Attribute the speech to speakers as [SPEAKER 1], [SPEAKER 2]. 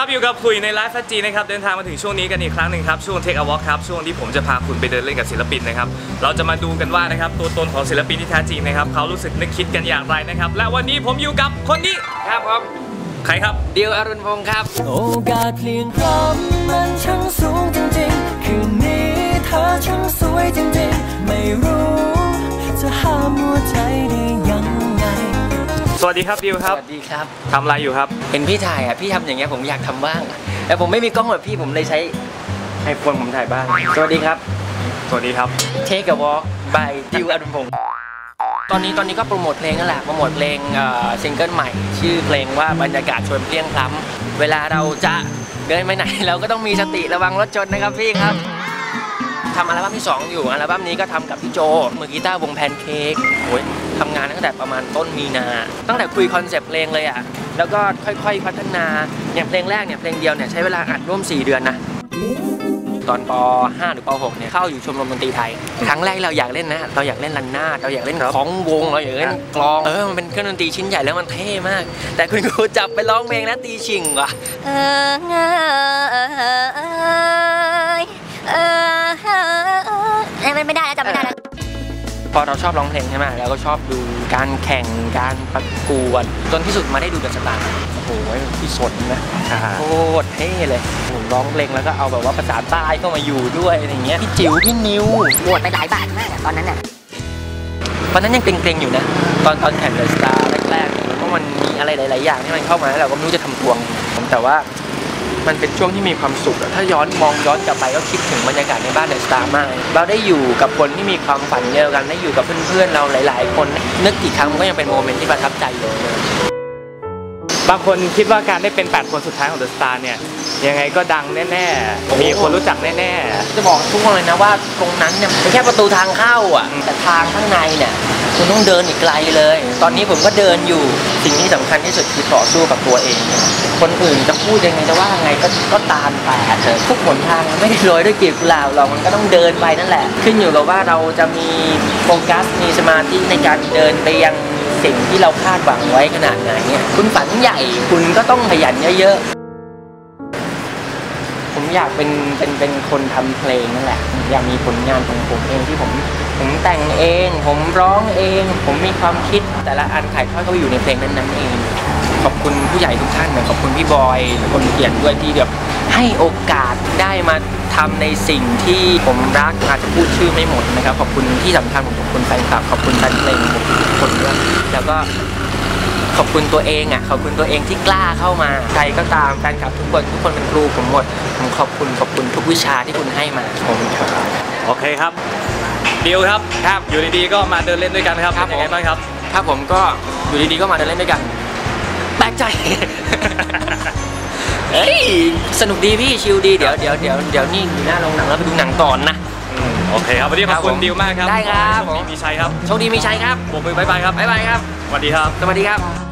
[SPEAKER 1] ครับอยู่กับคุยในไลฟ์ฟัจีนะครับเดินทางมาถึงช่วงนี้กันอีกครั้งหนึ่งครับช่วง Take a Walk ครับช่วงที่ผมจะพาคุณไปเดินเล่นกับศิลปินนะครับเราจะมาดูกันว่านะครับตัวตนของศิลปินที่แท้จริงนะครับเขารู้สึกนึกคิดกันอย่างไรนะครับและวันนี้ผมอยู่กับคนนี้
[SPEAKER 2] ครับผม
[SPEAKER 1] ใครครับ
[SPEAKER 2] ดิวอรุณพงศ์ครับ
[SPEAKER 3] โอกาสเพลียงพร้อมมันช่างสูงจริงๆ คืนนี้เธอช่างสวยจริงๆ ไม่รู้ วั
[SPEAKER 1] สดีครับดิวค
[SPEAKER 2] ส
[SPEAKER 1] รับ
[SPEAKER 2] วัสดีครับ
[SPEAKER 1] ทำอะไรอยู่ครับ
[SPEAKER 2] เห็นพี่ถ่ายอะพี่ทำอย่างเงี้ยผมอยากทำบ้างแต่ผมไม่มีกล้องแบบพี่ผมเลยใช้ไอโฟนผมถ่ายบ้างสวัสดีครับ
[SPEAKER 1] สวัสดีครับ
[SPEAKER 2] Take a Walk by ดิวอรุณพงศ์ตอนนี้ตอนนี้ก็โปรโมทเพลงนั่นแหละโปรโมทเพลงเอ่อซิงเกิลใหม่ ชื่อเพลงว่าบรรยากาศชวนเพลียงพล้ำเวลาเราจะเดินไปไหน เราก็ต้องมีสติระวังรถชนนะครับพี่ครับ ทำอัลบั้มที่ 2 อยู่อัลบั้มนี้ก็ทำกับพี่โจมือกีตาร์วงแพนเค้กโอ้ยทำงานตั้งแต่ประมาณต้นมีนา ตั้งแต่คุยคอนเซปต์เพลงเลยอะแล้วก็ค่อยๆพัฒนาอย่างเพลงแรกเนี่ยเพลงเดียวเนี่ยใช้เวลาอัดร่วม 4 เดือนนะตอนป .5 หรือป .6 เนี่ยเข้าอยู่ชมรมดนตรีไทย ครั้งแรกเราอยากเล่นนะเราอยากเล่นลันนาดเราอยากเล่นของวงเราอยากเล่นกลองเออมันเป็นเครื่องดนตรีชิ้นใหญ่แล้วมันเท่มาก แต่คุณครูจับไปร้องเพลงแล้วตีชิงว่ะ
[SPEAKER 4] ไม่ไม่ได้แล้วจำไม่ได้แล้ว
[SPEAKER 2] พอเราชอบร้องเพลงใช่ไหมเราก็ชอบดูการแข่งการประกวดจนที่สุดมาได้ดูเดอะสตาร์โอ้โหพี่สนนะโคตรเท่เลยผมร้องเพลงแล้วก็เอาแบบว่าภาษาใต้เข้ามาอยู่ด้วยอะไรอย่างเงี้ยพี่จิ๋วพี่นิว
[SPEAKER 4] บวชไปหลายบาทมากอะตอนนั้นน่ะ
[SPEAKER 2] ตอนนั้นยังเกรงๆอยู่นะ ตอนตอนแข่งเดอะสตาร์แรกๆเนี่ยเพราะมันมีอะไรหลาย ๆ อย่างที่มันเข้ามาแล้วเราก็ไม่รู้จะทำตัวไงผมแต่ว่า มันเป็นช่วงที่มีความสุข ถ้าย้อนมองย้อนกลับไปก็คิดถึงบรรยากาศในบ้านเดอะสตาร์มากเลยเราได้อยู่กับคนที่มีความฝันเดียวกันได้อยู่กับเพื่อนๆเราหลาย ๆ คนนึกกี่ครั้งมันก็ยังเป็นโมเมนต์ที่ประทับใจอยู่เลย
[SPEAKER 1] บางคนคิดว่าการได้เป็น 8 คนสุดท้ายของเดอะสตาร์เนี่ยยังไงก็ดังแน่ๆ มีคนรู้จักแน่
[SPEAKER 2] จะบอกทุกคนเลยนะว่าตรงนั้นเนี่ยเป็นแค่ประตูทางเข้าอะ
[SPEAKER 1] อืม
[SPEAKER 2] แต่ทางข้างในเนี่ยคุณต้องเดินอีกไกลเลย ตอนนี้ผมก็เดินอยู่สิ่งที่สำคัญที่สุดคือต่อสู้กับตัวเอง คนอื่นจะพูดยังไงจะว่าไงก็ก็ตามไปเถอะทุกหนทางมันไม่ได้โรยด้วยกลีบกุหลาบหรอกมันก็ต้องเดินไปนั่นแหละ ขึ้นอยู่กับว่าเราจะมีโฟกัสมีสมาธิในการเดินไปยัง สิ่งที่เราคาดหวังไว้ขนาดไหนเนี่ยคุณฝันใหญ่คุณก็ต้องขยันเยอะๆ ผมอยากเป็นเป็นเป็นคนทำเพลงนั่นแหละ อยากมีผลงานของผมเองที่ผมผมแต่งเอง ผมร้องเอง ผมมีความคิดแต่ละอันถ่ายทอดเข้าไปอยู่ในเพลงนั้นๆเอง ขอบคุณผู้ใหญ่ทุกท่านนะขอบคุณพี่บอยคนเขียนด้วยที่แบบให้โอกาสได้มา ทำในสิ่งที่ผมรักอาจจะพูดชื่อไม่หมดนะครับ ขอบคุณที่สำคัญผมขอบคุณแฟนคลับขอบคุณแฟนเพลงผมทุกคนด้วยแล้วก็ขอบคุณตัวเองอะขอบคุณตัวเองที่กล้าเข้ามาใครก็ตามแฟนคลับทุกคนทุกคนเป็นครูผมหมดผมขอบคุณขอบคุณทุกวิชาที่คุณให้มาผมครับ
[SPEAKER 1] ๆโอเคครับดิวครับครับอยู่ดีๆก็มาเดินเล่นด้วยกันครับ
[SPEAKER 2] ครับ
[SPEAKER 1] เป็นยังไง
[SPEAKER 2] ผม
[SPEAKER 1] บ้างครับ
[SPEAKER 2] ถ้าผมก็อยู่ดีๆก็มาเดินเล่นด้วยกันแปลก ใจเฮ้ย สนุกดีพี่ ชิลดี เดี๋ยวเดี๋ยวเดี๋ยวเดี๋ยวนี่อยู่หน้าโรงหนังแล้วไปดูหนังก่อนนะ
[SPEAKER 1] อืมโอเคครับ วันนี้ขอบคุณ
[SPEAKER 2] ครับผม
[SPEAKER 1] ดิวมากครับ
[SPEAKER 2] ได้ครับ
[SPEAKER 1] ขอให้โชคดีมีชัยครับ
[SPEAKER 2] โชคดีมีชัยครับ
[SPEAKER 1] โบกมือบ๊ายบายครับ
[SPEAKER 2] บ๊ายบายครับ
[SPEAKER 1] สวัสดีครับ
[SPEAKER 2] สวัสดีครับ